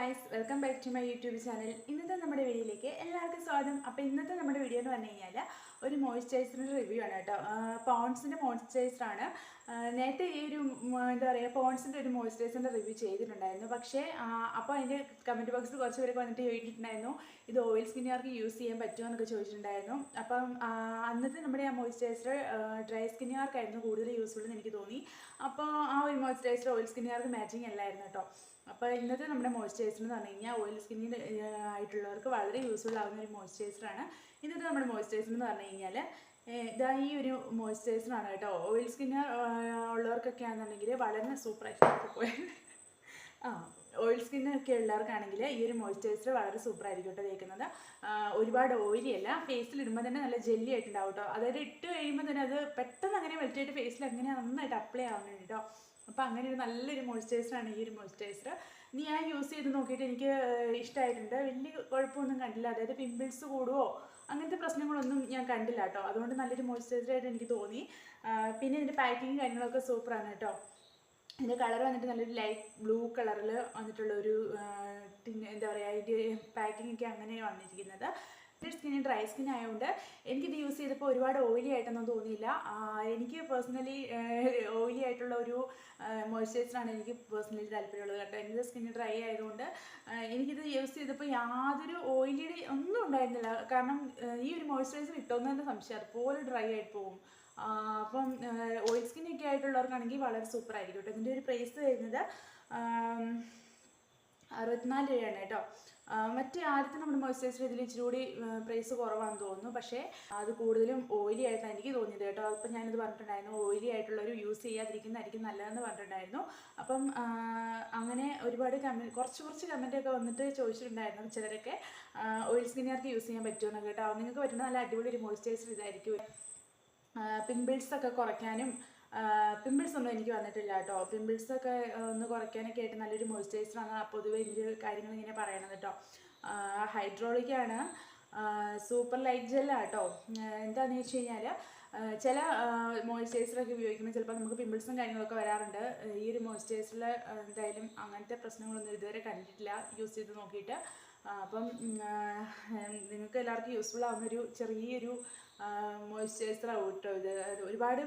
Guys welcome back to my YouTube channel ഇന്നത്തെ നമ്മുടെ വീഡിയോയിലേക്ക് എല്ലാവർക്കും സ്വാഗതം. അപ്പോൾ ഇന്നത്തെ നമ്മുടെ വീഡിയോ എന്ന് പറഞ്ഞു കഴിഞ്ഞാൽ ഒരു മോയ്സ്ചറൈസറിന്റെ റിവ്യൂ ആണ് കേട്ടോ. പോൺസിന്റെ മോയ്സ്ചറൈസറാണ് നേരത്തെ ഈ ഒരു എന്താ പറയുക പോൺസിന്റെ ഒരു മോയ്സ്ചറൈസറിന്റെ റിവ്യൂ ചെയ്തിട്ടുണ്ടായിരുന്നു. പക്ഷേ അപ്പോൾ അതിന്റെ കമന്റ് ബോക്സിൽ കുറച്ച് പേരൊക്കെ വന്നിട്ട് ചോദിച്ചിട്ടുണ്ടായിരുന്നു ഇത് ഓയിൽ സ്കിന്നുകാർക്ക് യൂസ് ചെയ്യാൻ പറ്റുമോ എന്നൊക്കെ ചോദിച്ചിട്ടുണ്ടായിരുന്നു. അപ്പം അന്നത്തെ നമ്മുടെ ആ മോയ്സ്ചറൈസർ ഡ്രൈ സ്കിന്നുകാർക്കായിരുന്നു കൂടുതൽ യൂസ്ഫുൾ എന്ന് എനിക്ക് തോന്നി. അപ്പോൾ ആ ഒരു മോയ്സ്ചറൈസർ ഓയിൽ സ്കിന്നുകാർക്ക് മാച്ചിങ് അല്ലായിരുന്നു കേട്ടോ. അപ്പോൾ ഇന്നത്തെ നമ്മുടെ മോയ്സ്ചറൈസർ എന്ന് പറഞ്ഞു കഴിഞ്ഞാൽ ഓയിൽ സ്കിന്നിൽ ആയിട്ടുള്ളവർക്ക് വളരെ യൂസ്ഫുൾ ആവുന്ന ഒരു മോയ്സ്ചറൈസറാണ് ഇന്നത്തെ നമ്മുടെ മോയ്സ്ചറൈസർ എന്ന് പറഞ്ഞു കഴിഞ്ഞാൽ ഇതാ ഈ ഒരു മോയ്സ്ചറൈസറാണ് കേട്ടോ. ഓയിൽ സ്കിന്ന് ഉള്ളവർക്കൊക്കെ ആണെന്നുണ്ടെങ്കിൽ വളരെ സൂപ്പറായിട്ട് പോയി ആ ഓയിൽ സ്കിന്നൊക്കെ ഉള്ളവർക്കാണെങ്കിൽ ഈ ഒരു മോയ്സ്ചറൈസർ വളരെ സൂപ്പറായിരിക്കും കേട്ടോ തേക്കുന്നത്. ഒരുപാട് ഓയിലി അല്ല ഫേസിൽ ഇടുമ്പോൾ തന്നെ നല്ല ജെല്ലി ആയിട്ടുണ്ടാവും കേട്ടോ. അതായത് ഇട്ട് കഴിയുമ്പോൾ തന്നെ അത് പെട്ടെന്ന് അങ്ങനെ വലിച്ചിട്ട് ഫേസിൽ അങ്ങനെ നന്നായിട്ട് അപ്ലൈ ആവുന്നുണ്ട് കേട്ടോ. അപ്പോൾ അങ്ങനെ ഒരു നല്ലൊരു മോയ്സ്ചറൈസറാണ് ഈ ഒരു മോയ്സ്ചറൈസർ ഞാൻ യൂസ് ചെയ്ത് നോക്കിയിട്ട് എനിക്ക് ഇഷ്ടമായിട്ടുണ്ട് വലിയ കുഴപ്പമൊന്നും കണ്ടില്ല. അതായത് പിമ്പിൾസ് കൂടുവോ? അങ്ങനത്തെ പ്രശ്നങ്ങളൊന്നും ഞാൻ കണ്ടില്ല കേട്ടോ. അതുകൊണ്ട് നല്ലൊരു മോയ്സ്ചറൈസറായിട്ട് എനിക്ക് തോന്നി. പിന്നെ ഇതിന്റെ പാക്കിങ് കാര്യങ്ങളൊക്കെ സൂപ്പറാണ് കേട്ടോ. ഇതിന്റെ കളർ വന്നിട്ട് നല്ലൊരു ലൈറ്റ് ബ്ലൂ കളറിൽ വന്നിട്ടുള്ള ഒരു എന്താ പറയുക ഇതിന്റെ പാക്കിംഗ് ഒക്കെ അങ്ങനെയാണ് വന്നിരിക്കുന്നത്. എന്റെ സ്കിൻ ഡ്രൈ സ്കിൻ ആയതുകൊണ്ട് എനിക്കിത് യൂസ് ചെയ്തപ്പോൾ ഒരുപാട് ഓയിലി ആയിട്ടൊന്നും തോന്നിയില്ല. എനിക്ക് പേഴ്സണലി ഓയിലി ആയിട്ടുള്ള ഒരു മോയ്സ്ചറൈസറാണ് എനിക്ക് പേഴ്സണലി താല്പര്യമുള്ളത്. കേട്ടോ എന്റെ സ്കിൻ ഡ്രൈ ആയതുകൊണ്ട് എനിക്കിത് യൂസ് ചെയ്തപ്പോൾ യാതൊരു ഓയിലിയുടെ ഒന്നും ഉണ്ടായിരുന്നില്ല. കാരണം ഈ ഒരു മോയ്സ്ചറൈസർ ഇട്ടോന്ന് തന്നെ സംശയം. അതുപോലെ ഡ്രൈ ആയിട്ട് പോകും. അപ്പം ഓയിൽ സ്കിന്നൊക്കെ ആയിട്ടുള്ളവർക്കാണെങ്കിൽ വളരെ സൂപ്പർ ആയിരിക്കും കേട്ടോ. ഇതിന്റെ ഒരു പ്രൈസ് വരുന്നത് അറുപത്തിനാല് രൂപയാണ് കേട്ടോ. മറ്റേ ആദ്യത്തെ നമ്മുടെ മോയ്സ്ചറൈസർ ഇതിൽ ഇച്ചിരി കൂടി പ്രൈസ് കുറവാണെന്ന് തോന്നുന്നു. പക്ഷേ അത് കൂടുതലും ഓയിലി ആയിട്ടാണ് എനിക്ക് തോന്നിയത് കേട്ടോ. അപ്പം ഞാനിത് പറഞ്ഞിട്ടുണ്ടായിരുന്നു ഓയിലി ആയിട്ടുള്ളൊരു യൂസ് ചെയ്യാതിരിക്കുന്നതായിരിക്കും നല്ലതെന്ന് പറഞ്ഞിട്ടുണ്ടായിരുന്നു. അപ്പം അങ്ങനെ ഒരുപാട് കമന്റ് കുറച്ച് കുറച്ച് കമന്റൊക്കെ വന്നിട്ട് ചോദിച്ചിട്ടുണ്ടായിരുന്നു ചിലരൊക്കെ ഓയിൽ സ്കിന്നുകാർക്ക് യൂസ് ചെയ്യാൻ പറ്റുമോ എന്നൊക്കെ കേട്ടോ നിങ്ങൾക്ക് പറ്റുന്ന നല്ല അടിപൊളി ഒരു മോയ്സ്ചറൈസർ ഇതായിരിക്കും. പിമ്പിൾസൊക്കെ കുറയ്ക്കാനും പിമ്പിൾസ് ഒന്നും എനിക്ക് വന്നിട്ടില്ല കേട്ടോ. പിമ്പിൾസ് ഒക്കെ ഒന്ന് കുറയ്ക്കാനൊക്കെ ആയിട്ട് നല്ലൊരു മോയ്സ്ചറൈസറാണ് പൊതുവെ ഇതിന്റെ കാര്യങ്ങൾ ഇങ്ങനെ പറയണത് കേട്ടോ. ഹൈഡ്രോളിക് ആണ്. സൂപ്പർ ലൈറ്റ് ജെല്ലാണ് കേട്ടോ. എന്താണെന്ന് വെച്ച് കഴിഞ്ഞാൽ ചില മോയ്സ്ചറൈസറൊക്കെ ഉപയോഗിക്കുമ്പോൾ ചിലപ്പോൾ നമുക്ക് പിമ്പിൾസും കാര്യങ്ങളൊക്കെ വരാറുണ്ട്. ഈ ഒരു മോയ്സ്ചറൈസറിൽ എന്തായാലും അങ്ങനത്തെ പ്രശ്നങ്ങളൊന്നും ഇതുവരെ കണ്ടിട്ടില്ല. യൂസ് ചെയ്ത് നോക്കിയിട്ട്. അപ്പം നിങ്ങൾക്ക് എല്ലാവർക്കും യൂസ്ഫുൾ ആവുന്നൊരു ചെറിയൊരു മോയ്സ്ചറൈസറാണ് കേട്ടോ ഇത്. ഒരുപാട്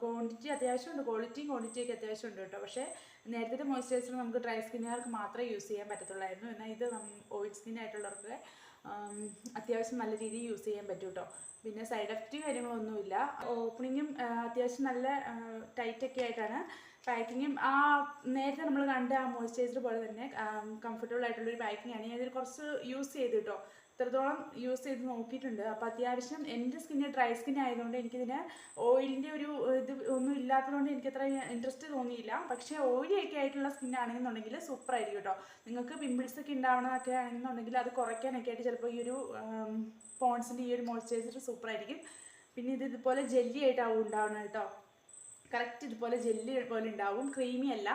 ക്വാണ്ടിറ്റി അത്യാവശ്യമുണ്ട് ക്വാളിറ്റിയും ക്വാണ്ടിറ്റിയൊക്കെ അത്യാവശ്യമുണ്ട് കേട്ടോ. പക്ഷേ നേരത്തെ മോയ്സ്ചറൈസർ നമുക്ക് ഡ്രൈ സ്കിന്നുകാർക്ക് മാത്രമേ യൂസ് ചെയ്യാൻ പറ്റത്തുള്ളായിരുന്നു. എന്നാൽ ഇത് ഓയിൽ സ്കിൻ ആയിട്ടുള്ളവർക്ക് അത്യാവശ്യം നല്ല രീതിയിൽ യൂസ് ചെയ്യാൻ പറ്റും കേട്ടോ പിന്നെ സൈഡ് എഫക്റ്റ് കാര്യങ്ങളൊന്നുമില്ല. ഓപ്പണിങ്ങും അത്യാവശ്യം നല്ല ടൈറ്റൊക്കെ ആയിട്ടാണ്. പാക്കിങ്ങും ആ നേരത്തെ നമ്മൾ കണ്ട ആ മോയ്സ്ചറൈസർ പോലെ തന്നെ കംഫർട്ടബിൾ ആയിട്ടുള്ളൊരു പാക്കിങ്ങാണ് ഇതിൽ കുറച്ച് യൂസ് ചെയ്ത് കേട്ടോ ഇത്രത്തോളം യൂസ് ചെയ്ത് നോക്കിയിട്ടുണ്ട്. അപ്പോൾ അത്യാവശ്യം എന്റെ സ്കിന്ന് ഡ്രൈ സ്കിൻ ആയതുകൊണ്ട് എനിക്കിതിന് ഓയിലിന്റെ ഒരു ഇത് ഒന്നും ഇല്ലാത്തതുകൊണ്ട് അത്ര ഇൻട്രസ്റ്റ് തോന്നിയില്ല. പക്ഷേ ഓയിലി ഒക്കെ ആയിട്ടുള്ള സ്കിൻ ആണെന്നുണ്ടെങ്കിൽ സൂപ്പർ ആയിരിക്കും കേട്ടോ നിങ്ങൾക്ക് പിമ്പിൾസ് ഒക്കെ ഉണ്ടാവണമൊക്കെ ആണെന്നുണ്ടെങ്കിൽ അത് കുറയ്ക്കാനൊക്കെ ആയിട്ട് ചിലപ്പോൾ ഈ ഒരു പോൺസിന്റെ ഈ ഒരു മോയ്സ്ചറൈസർ സൂപ്പർ ആയിരിക്കും. പിന്നെ ഇത് ഇതുപോലെ ജെല്ലി ആയിട്ടാവും ഉണ്ടാവണം കേട്ടോ കറക്റ്റ് ഇതുപോലെ ജെല്ലി പോലെ ഉണ്ടാവും. ക്രീമി അല്ല.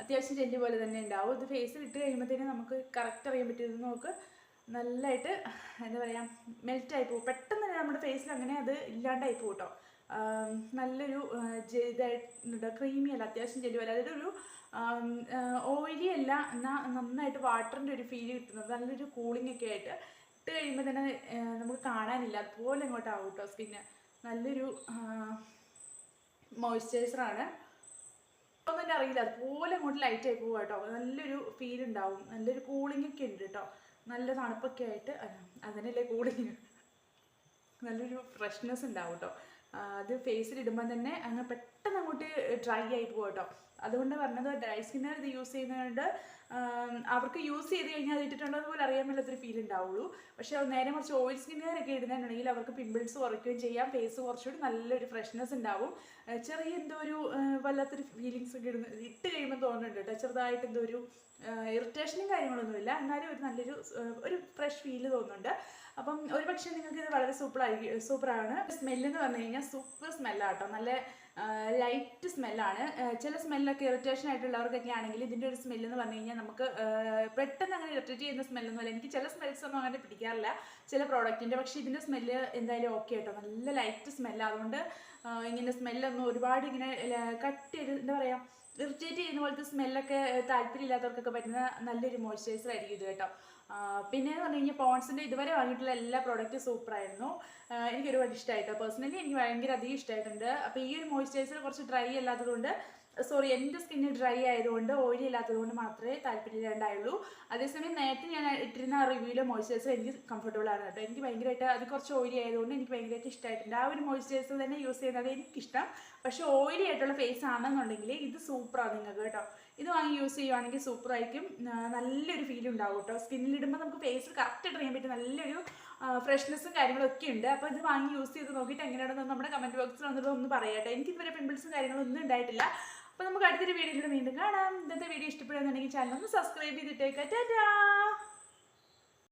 അത്യാവശ്യം ജെല്ലി പോലെ തന്നെ ഉണ്ടാവും. ഇത് ഫേസിൽ ഇട്ട് കഴിയുമ്പോഴത്തേനും നമുക്ക് കറക്റ്റ് അറിയാൻ പറ്റുമെന്ന് നമുക്ക് നല്ലതായിട്ട് എന്താ പറയുക മെൽറ്റായി പോകും. പെട്ടെന്ന് തന്നെ നമ്മുടെ ഫേസിൽ അങ്ങനെ അത് ഇല്ലാണ്ടായി പോകും കേട്ടോ നല്ലൊരു ആ, ജെ- ഇതായിട്ട് ക്രീമി അല്ല അത്യാവശ്യം ജെല്ലു അല്ല അതായത് ഒരു ഓയിലി അല്ല എന്നാൽ നന്നായിട്ട് വാട്ടറിന്റെ ഒരു ഫീൽ കിട്ടുന്നത്. നല്ലൊരു കൂളിംഗ് ഒക്കെ ആയിട്ട് ഇട്ട് കഴിയുമ്പോൾ തന്നെ നമുക്ക് കാണാനില്ല. അതുപോലെ ഇങ്ങോട്ട് ആവും കേട്ടോ സ്കിന്ന് നല്ലൊരു മോയ്സ്ചറൈസറാണ് ഒന്നും തന്നെ അറിയില്ല. അതുപോലെ അങ്ങോട്ട് ലൈറ്റായി പോകും കേട്ടോ നല്ലൊരു ഫീൽ ഉണ്ടാവും. നല്ലൊരു കൂളിംഗ് ഒക്കെ ഉണ്ട് കേട്ടോ നല്ല തണുപ്പൊക്കെ ആയിട്ട് അതിനല്ലേ കൂടി നല്ലൊരു ഫ്രഷ്നെസ് ഉണ്ടാവും കേട്ടോ അത് ഫേസിൽ ഇടുമ്പോൾ തന്നെ അങ്ങ് പെട്ടെന്ന് അങ്ങോട്ട് ഡ്രൈ ആയി പോകും കേട്ടോ അതുകൊണ്ട് പറഞ്ഞത് ഡ്രൈ സ്കിന്നർ ഇത് യൂസ് ചെയ്യുന്നതുകൊണ്ട് അവർക്ക് യൂസ് ചെയ്ത് കഴിഞ്ഞാൽ അത് ഇട്ടിട്ടുണ്ടോ അതുപോലെ അറിയാൻ മേലാത്തൊരു ഫീൽ ഉണ്ടാവുള്ളൂ പക്ഷേ നേരെ കുറച്ച് ഓയിൽ സ്കിന്നുകാരൊക്കെ ഇടുന്നുണ്ടെങ്കിൽ അവർക്ക് പിമ്പിൾസ് കുറയ്ക്കുകയും ചെയ്യാം ഫേസ് കുറച്ചുകൂടി നല്ലൊരു ഫ്രഷ്നെസ് ഉണ്ടാവും ചെറിയ എന്തോ ഒരു വല്ലാത്തൊരു ഫീലിങ്സ് ഒക്കെ ഇടുന്ന ഇട്ട് കഴിയുമ്പോൾ തോന്നുന്നുണ്ട് കേട്ടോ ചെറുതായിട്ട് എന്തോ ഒരു ഇറിറ്റേഷനും കാര്യങ്ങളൊന്നുമില്ല എന്നാലും ഒരു നല്ലൊരു ഒരു ഫ്രഷ് ഫീൽ തോന്നുന്നുണ്ട്. അപ്പം ഒരു പക്ഷേ നിങ്ങൾക്ക് ഇത് വളരെ സൂപ്പർ ആയി സൂപ്പറാണ് സ്മെല്ലെന്ന് പറഞ്ഞു കഴിഞ്ഞാൽ സൂപ്പർ സ്മെല്ലാണ് കേട്ടോ നല്ല ലൈറ്റ് സ്മെല്ലാണ് ചില സ്മെല്ലൊക്കെ ഇറിറ്റേഷൻ ആയിട്ടുള്ളവർക്കൊക്കെ ആണെങ്കിൽ ഇതിന്റെ ഒരു സ്മെല്ല് എന്ന് പറഞ്ഞു കഴിഞ്ഞാൽ നമുക്ക് പെട്ടെന്ന് അങ്ങനെ ഇറിറ്റേറ്റ് ചെയ്യുന്ന സ്മെല്ലൊന്നുമല്ല എനിക്ക് ചില സ്മെൽസ് ഒന്നും അങ്ങനെ പിടിക്കാറില്ല. ചില പ്രോഡക്റ്റിന്റെ പക്ഷേ ഇതിന്റെ സ്മെല്ല് എന്തായാലും ഓക്കെ കേട്ടോ. നല്ല ലൈറ്റ് സ്മെല്ല് അതുകൊണ്ട് ഇങ്ങനെ സ്മെല്ലൊന്നും ഒരുപാട് ഇങ്ങനെ കട്ട് ചെയ്ത് എന്താ പറയുക ഇറിറ്റേറ്റ് ചെയ്യുന്ന പോലത്തെ സ്മെല്ലൊക്കെ താല്പര്യമില്ലാത്തവർക്കൊക്കെ പറ്റുന്ന നല്ലൊരു മോയ്സ്ചറൈസർ ആയിരിക്കും ഇത് കേട്ടോ. പിന്നെ എന്ന് പറഞ്ഞു കഴിഞ്ഞാൽ പോൺസിന്റെ ഇതുവരെ വാങ്ങിയിട്ടുള്ള എല്ലാ പ്രോഡക്റ്റും സൂപ്പറായിരുന്നു എനിക്ക് ഒരുപാട് ഇഷ്ടമായിട്ടോ പേഴ്സണലി എനിക്ക് ഭയങ്കര അധികം ഇഷ്ടമായിട്ടുണ്ട് അപ്പോൾ ഈ ഒരു മോയ്സ്ചറൈസർ കുറച്ച് ഡ്രൈ അല്ലാത്തതുകൊണ്ട് സോറി എന്റെ സ്കിന്ന് ഡ്രൈ ആയതുകൊണ്ട് ഓയിലി ഇല്ലാത്തതുകൊണ്ട് മാത്രമേ താല്പര്യമില്ലാണ്ടായുള്ളൂ. അതേസമയം നേരത്തെ ഞാൻ ഇട്ടിരുന്ന റിവ്യൂവിലെ മോയ്സ്ചറൈസർ എനിക്ക് കംഫർട്ടബിൾ ആണ് കേട്ടോ. എനിക്ക് ഭയങ്കരമായിട്ട് അത് കുറച്ച് ഓയിലി ആയതുകൊണ്ട് എനിക്ക് ഭയങ്കരമായിട്ട് ഇഷ്ടമായിട്ടുണ്ട് ആ ഒരു മോയ്സ്ചറൈസർ തന്നെ യൂസ് ചെയ്യുന്നത് എനിക്കിഷ്ടം. പക്ഷേ ഓയിലി ആയിട്ടുള്ള ഫേസ് ആണെന്നുണ്ടെങ്കിൽ ഇത് സൂപ്പറാണ് നിങ്ങൾക്ക് കേട്ടോ. ഇത് വാങ്ങി യൂസ് ചെയ്യുവാണെങ്കിൽ സൂപ്പറായിരിക്കും നല്ലൊരു ഫീൽ ഉണ്ടാവും കേട്ടോ. സ്കിന്നിലിടുമ്പോൾ നമുക്ക് ഫേസ് കറക്റ്റ് ചെയ്യാൻ പറ്റും. നല്ലൊരു ഫ്രഷ്നെസ്സും കാര്യങ്ങളും ഒക്കെ ഉണ്ട്. അപ്പോൾ ഇത് വാങ്ങി യൂസ് ചെയ്ത് നോക്കിയിട്ട് എങ്ങനെയാണെന്ന് നമ്മുടെ കമന്റ് ബോക്സിൽ വന്നിട്ട് ഒന്ന് പറയാം എനിക്ക് ഇതുവരെ പിമ്പിൾസും കാര്യങ്ങളൊന്നും ഉണ്ടായിട്ടില്ല. അപ്പോൾ നമുക്ക് അടുത്തൊരു വീഡിയോയിലൂടെ വീണ്ടും കാണാം. ഇന്നത്തെ വീഡിയോ ഇഷ്ടപ്പെടുകയാണെന്നുണ്ടെങ്കിൽ ചാനൽ ഒന്ന് സബ്സ്ക്രൈബ് ചെയ്തിട്ടേക്കാം. ടാറ്റാ!